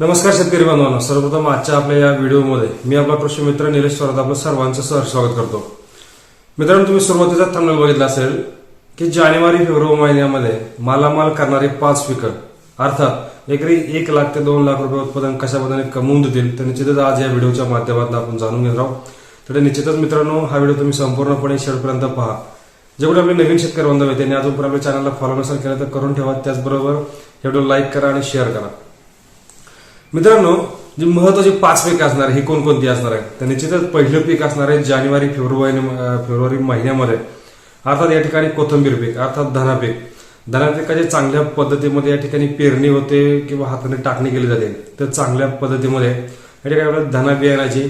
नमस्कार शेतकरी बांधवांनो. सर्वप्रथम आजच्या आपल्या या व्हिडिओमध्ये मी आपला कृषी मित्र निलेश स्वरात आपलं सर्वांचं सर स्वागत करतो. मित्रांनो तुम्ही सुरुवातीचा थंबनेल बघितला असेल की जानेवारी फेब्रुवारी महिन्यामध्ये मालामाल करणारी पाच पिकं अर्थात एकरी एक लाख ते दोन लाख रुपये उत्पादन कशा पद्धतीने कमवून देतील तर निश्चितच आज या व्हिडिओच्या माध्यमातून आपण जाणून घेणार आहोत. तर निश्चितच मित्रांनो हा व्हिडिओ तुम्ही संपूर्णपणे शेवटपर्यंत पहा. जे आपले नवीन शेतकरी बांधव आहेत त्यांनी अजून आपल्या चॅनलला फॉलो नसेल केलं तर करून ठेवा. त्याचबरोबर हे व्हिडिओ लाईक करा आणि शेअर करा. मित्रांनो जे महत्त्वाचे पाच पीक असणार हे कोणकोणती असणार आहे तर निश्चितच पहिलं पीक असणार आहे जानेवारी फेब्रुवारी फेब्रुवारी महिन्यामध्ये. अर्थात या ठिकाणी कोथंबीर पीक अर्थात धना पीक. धना पिकाचे चांगल्या पद्धतीमध्ये या ठिकाणी पेरणी होते किंवा हाताने टाकणी केली जाते. तर चांगल्या पद्धतीमध्ये या ठिकाणी आपल्याला धना बियाणाची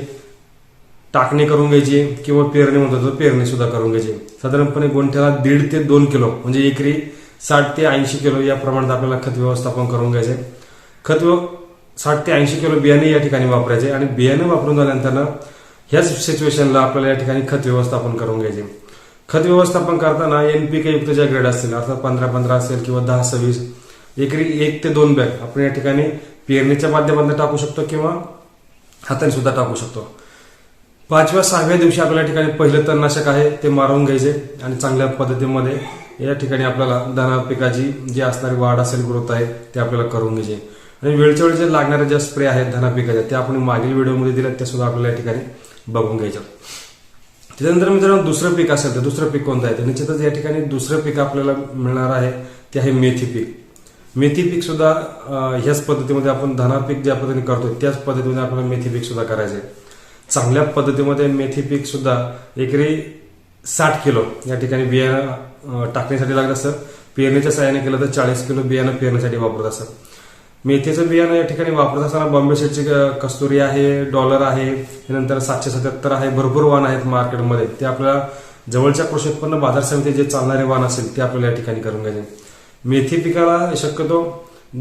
टाकणी करून घ्यायची किंवा पेरणी म्हणतो पेरणी सुद्धा करून घ्यायची. साधारणपणे गुंठ्याला दीड ते दोन किलो म्हणजे एकरी साठ ते ऐंशी किलो या प्रमाणात आपल्याला खत व्यवस्थापन करून घ्यायचे. खत साठ ते ऐंशी किलो बियाणे या ठिकाणी वापरायचे आणि बियाणे वापरून झाल्यानंतर ह्याच सिच्युएशनला आपल्याला या ठिकाणी खत व्यवस्थापन करून घ्यायचे. खत व्यवस्थापन करताना एनपीके युक्त ज्या ग्रेड असतील अर्थात पंधरा पंधरा असेल किंवा दहा सव्वीस एकरी एक ते दोन बॅग आपण या ठिकाणी पेरणीच्या माध्यमातून टाकू शकतो किंवा हाताने सुद्धा टाकू शकतो. पाचव्या सहाव्या दिवशी आपल्या ठिकाणी पहिलं तणनाशक आहे ते मारून घ्यायचे आणि चांगल्या पद्धतीमध्ये या ठिकाणी आपल्याला धना पिकाची जी असणारी वाढ असेल ग्रोथ आहे ते आपल्याला करून घ्यायचे. आणि वेळच्या वेळी जे लागणाऱ्या ज्या स्प्रे आहेत धना पिकाच्या त्या आपण मागील व्हिडिओमध्ये दिल्या त्या सुद्धा आपल्याला या ठिकाणी बघून घ्यायच्या. त्याच्यानंतर मित्रांनो दुसरं पीक असेल तर दुसरं पीक कोणतं आहे? तर निश्चितच या ठिकाणी दुसरं पीक आपल्याला मिळणार आहे ते आहे मेथी पीक. मेथी पीक सुद्धा ह्याच पद्धतीमध्ये आपण धना पीक ज्या पद्धतीने करतो त्याच पद्धतीमध्ये आपल्याला मेथी पीक सुद्धा करायचं आहे. चांगल्या पद्धतीमध्ये मेथी पीक सुद्धा एकरी साठ किलो या ठिकाणी बियाणं टाकण्यासाठी लागत असतं. पेरणीच्या सहाय्याने केलं तर चाळीस किलो बियाणं पेरण्यासाठी वापरत असतं. मेथीचं बियाणं या ठिकाणी वापरत असताना बॉम्बे शेटची कस्तुरी आहे डॉलर आहे त्यानंतर सातशे सत्याहत्तर आहे भरपूर वाण आहेत मार्केटमध्ये. ते आपल्याला जवळच्या कृषी उत्पन्न बाजार समिती जे चालणारे वाण असेल ते आपल्याला या ठिकाणी करून घ्यायचे. मेथी पिकाला शक्यतो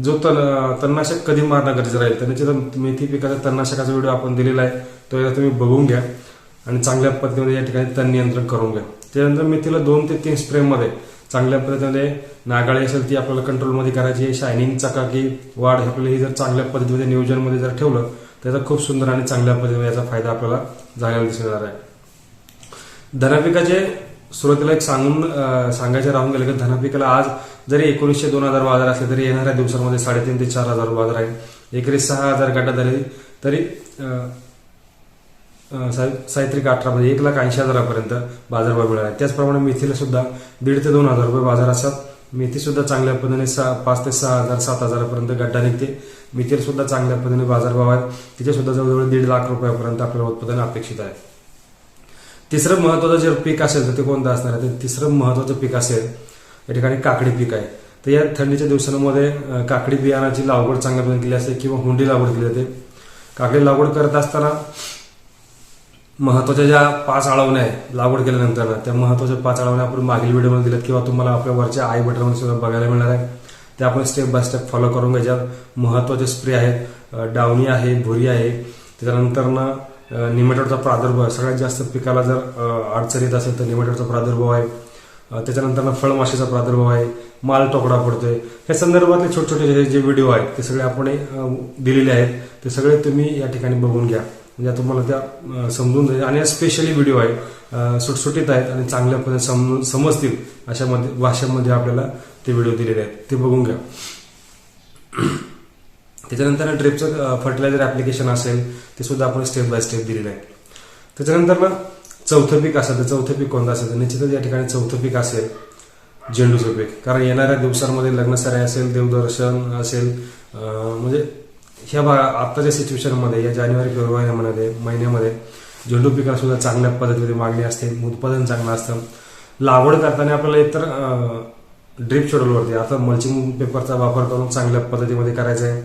जो तण तणनाशक कधी मारणं गरजेचं राहील तर मेथी पिकाचा तणनाशकाचा व्हिडिओ आपण दिलेला आहे तो एकदा तुम्ही बघून घ्या आणि चांगल्या पद्धतीमध्ये या ठिकाणी तण नियंत्रण करून घ्या. त्यानंतर मेथीला दोन ते तीन स्प्रेमध्ये चांगल्या पद्धतीमध्ये नागाळी असेल ती आपल्याला कंट्रोलमध्ये करायची आहे. शायनिंग चकाकी वाढ आपल्याला ही जर चांगल्या पद्धतीमध्ये नियोजनमध्ये जर ठेवलं तर त्याचा खूप सुंदर आणि चांगल्या पद्धतीने याचा फायदा आपल्याला झालेला दिसून येणार आहे. धनापिकाचे सुरुवातीला एक सांगून सांगायचं राहून गेलं की धनापिकाला आज जरी एकोणीसशे दोन हजार बाजार असले तरी येणाऱ्या दिवसांमध्ये साडेतीन ते चार हजार बाजार आहे. एकरी सहा हजार गटा झाले तरी साहित्रिक अठरा म्हणजे एक लाख ऐंशी हजारापर्यंत बाजारभाव मिळाला आहे. त्याचप्रमाणे मेथीला सुद्धा दीड ते दोन हजार रुपये बाजार असतात. मेथी सुद्धा चांगल्या पद्धतीने सहा पाच ते सहा हजार सात हजारापर्यंत गड्डा निघते. मेथीला सुद्धा चांगल्या पद्धतीने बाजारभाव आहे तिथे सुद्धा जवळजवळ दीड लाख रुपयापर्यंत आपल्याला उत्पादन अपेक्षित आहे. तिसरं महत्वाचं जर पीक असेल तर ते कोणतं असणार आहे? तर तिसरं महत्वाचं पीक असेल या ठिकाणी काकडी पीक आहे. तर या थंडीच्या दिवसांमध्ये काकडी बियाणाची लागवड चांगल्या पद्धतीने केली असते किंवा हुंडी लागवड केली जाते. काकडी लागवड करत असताना महत्त्वाच्या ज्या पाच आळवण्या आहे लागवड केल्यानंतर त्या महत्त्वाच्या पाच आळवण्या आपण मागील व्हिडिओमध्ये दिल्यात किंवा तुम्हाला आपल्या वरच्या आई बटनमध्ये सुद्धा बघायला मिळणार आहे. त्या आपण स्टेप बाय स्टेप फॉलो करून घ्यायच्यात महत्त्वाचे स्प्रे आहेत डावणी आहे भुरी आहे त्याच्यानंतर ना निमेटोडचा प्रादुर्भाव आहे. सगळ्यात जास्त पिकाला जर अडचण येत असेल तर निमेटोडचा प्रादुर्भाव आहे. त्याच्यानंतर ना फळमाशीचा प्रादुर्भाव आहे. माल टोकडा पडतोय. या संदर्भातले छोटे छोटे जे- जे व्हिडिओ आहेत ते सगळे आपण दिलेले आहेत. ते सगळे तुम्ही या ठिकाणी बघून घ्या. म्हणजे तुम्हाला त्या समजून जाईल. आणि स्पेशली व्हिडिओ आहे. सुटसुटीत आहेत आणि चांगल्या पद्धतीने समजून समजतील अशा मध्ये भाषेमध्ये आपल्याला ते व्हिडिओ दिलेले आहेत. ते बघून घ्या. त्याच्यानंतर ड्रिपचं फर्टिलायझर ऍप्लिकेशन असेल ते सुद्धा आपण स्टेप बाय स्टेप दिलेलं आहे. त्याच्यानंतर ना चौथं पीक असेल तर चौथं पीक कोणतं असेल? तर निश्चितच या ठिकाणी चौथं पीक असेल झेंडूचं पीक. कारण येणाऱ्या दिवसांमध्ये लग्नसराई असेल देवदर्शन असेल म्हणजे ह्या बा आत्ताच्या सिच्युएशनमध्ये या जानेवारी फेब्रुवारी महिन्यामध्ये महिन्यामध्ये झेंडू पिकाला सुद्धा चांगल्या पद्धतीमध्ये मागणी असते उत्पादन चांगलं असतं. लागवड करताना आपल्याला एकतर ड्रीप शेड्यूलवरती आता मल्चिंग पेपरचा वापर करून चांगल्या पद्धतीमध्ये करायचा आहे.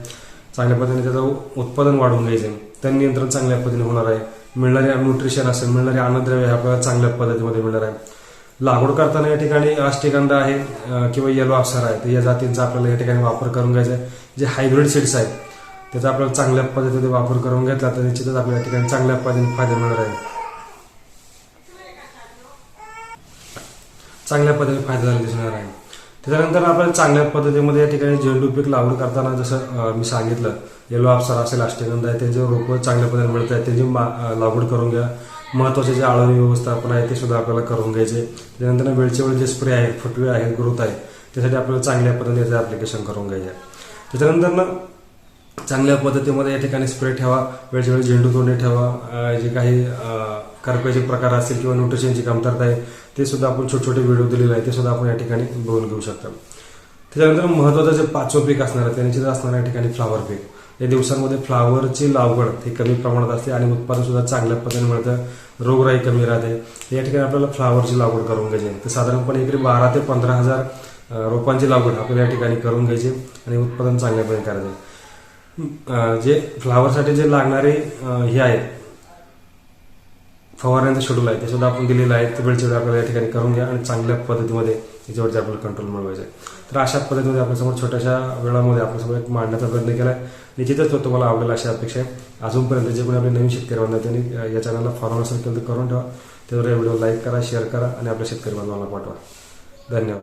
चांगल्या पद्धतीने त्याचं उत्पादन वाढवून घ्यायचं आहे. तर नियंत्रण चांगल्या पद्धतीने होणार आहे. मिळणारे न्यूट्रिशन असेल मिळणारे अन्नद्रव्य हे आपल्याला चांगल्या पद्धतीमध्ये मिळणार आहे. लागवड करताना या ठिकाणी अष्टगंधा आहे किंवा येलो अप्सर आहे. तर या जातींचा आपल्याला या ठिकाणी वापर करून घ्यायचा आहे. जे हायब्रिड सीड्स आहेत त्याचा आपल्याला चांगल्या पद्धतीने वापर करून घेतला तर निश्चितच आपल्या या ठिकाणी चांगल्या पद्धतीने फायदा मिळणार आहे. चांगल्या पद्धतीने फायदा झाला दिसणार आहे. त्याच्यानंतर आपल्याला चांगल्या पद्धतीमध्ये या ठिकाणी झेंडू पीक लागवड करताना जसं मी सांगितलं येलो अप्सर असेल अष्टगंध आहे त्याचे रोपं चांगल्या पद्धतीने मिळत आहेत त्याची मा- लागवड करून घ्या. महत्त्वाचे जे आळवी व्यवस्थापन आहे ते सुद्धा आपल्याला करून घ्यायचे. त्यानंतर वेळच्या वेळी जे स्प्रे आहेत फुटवे आहेत ग्रोथ आहे त्यासाठी आपल्याला चांगल्या पद्धतीने त्याचं ऍप्लिकेशन करून घ्यायचे त्याच्यानंतर ना चांगल्या पद्धतीमध्ये या ठिकाणी स्प्रे ठेवा. वेळच्यावेळी झेंडू तोडणे ठेवा. जे काही कर्कचे प्रकार असतील किंवा न्यूट्रिशनची कमतरता आहे ते सुद्धा आपण छोटे छोटे व्हिडिओ दिलेले आहे ते सुद्धा आपण या ठिकाणी बघून घेऊ शकता. त्याच्यानंतर महत्वाचं जे पाचवं पीक असणार आहे त्यांचे असणार या ठिकाणी फ्लावर पीक. या दिवसांमध्ये फ्लावरची लागवड हे कमी प्रमाणात असते आणि उत्पादन सुद्धा चांगल्या पद्धतीने मिळतं. रोगराई कमी राहते. या ठिकाणी आपल्याला फ्लावरची लागवड करून घ्यायची तर साधारणपणे इकडे बारा ते पंधरा हजार रोपांची लागवड आपल्याला या ठिकाणी करून घ्यायची आणि उत्पादन चांगल्या पद्धतीने करायचं जे फ्लावरसाठी जे लागणारे हे आहेत. फवारण्याचं शेड्यूल आहे. ते सुद्धा आपण दिलेलं आहे. ते वेळच्या वेळी आपल्याला या ठिकाणी करून घ्या आणि चांगल्या पद्धतीमध्ये त्याच्यावरती आपल्याला कंट्रोल मिळवायचं आहे. तर अशा पद्धतीमध्ये आपल्यासमोर छोट्याशा वेळामध्ये आपल्यासमोर एक मांडण्याचा प्रयत्न केला आहे. निश्चितच तो तुम्हाला आवडेल अशी अपेक्षा आहे. अजूनपर्यंत जे कोणी आपले नवीन शेतकरी बांधव त्यांनी या चॅनलला फॉलो नसेल केलं तर करून ठेवा. त्यावर व्हिडिओ लाईक करा शेअर करा आणि आपल्या शेतकरी बांधवांना पाठवा. धन्यवाद.